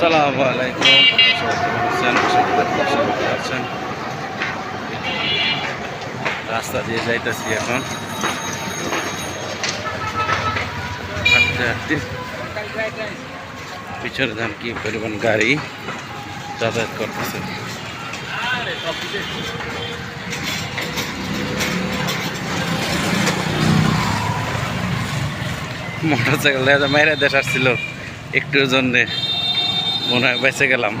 আসসালামু আলাইকুম। আছেন রাস্তা দিয়ে যাইতেছি এখন। হাঁটতে হাঁটতে। পিছনে ধান কি পরিমাণ গাড়ি? যাতায়াত করতেছে। মোটর সাইকেল মেরে দেশ আসছিল, একটুর জন্যে। মনে হয় বেঁচে গেলাম।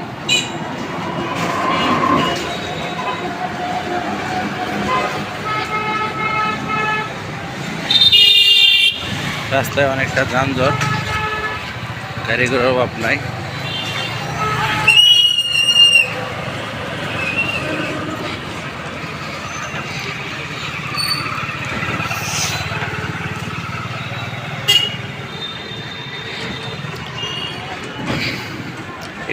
রাস্তায় অনেকটা যানজট গাড়ি অভাব নাই।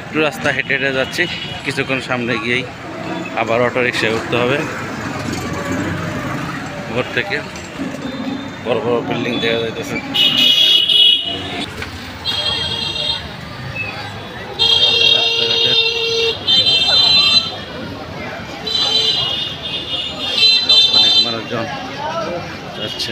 একটু রাস্তা হেঁটে হেঁটে যাচ্ছি। কিছুক্ষণ সামনে গিয়েই আবার অটো রিক্সায় উঠতে হবে। ভোর থেকে বড় বড় বিল্ডিং দেখা যাইতেছে। অনেক মানুষজন যাচ্ছে।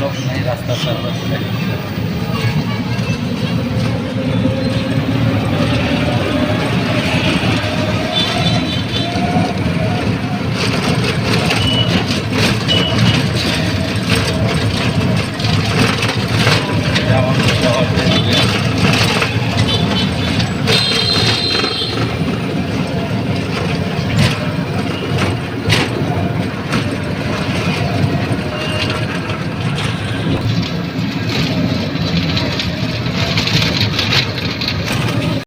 লোক নেই যেমন শহর থেকে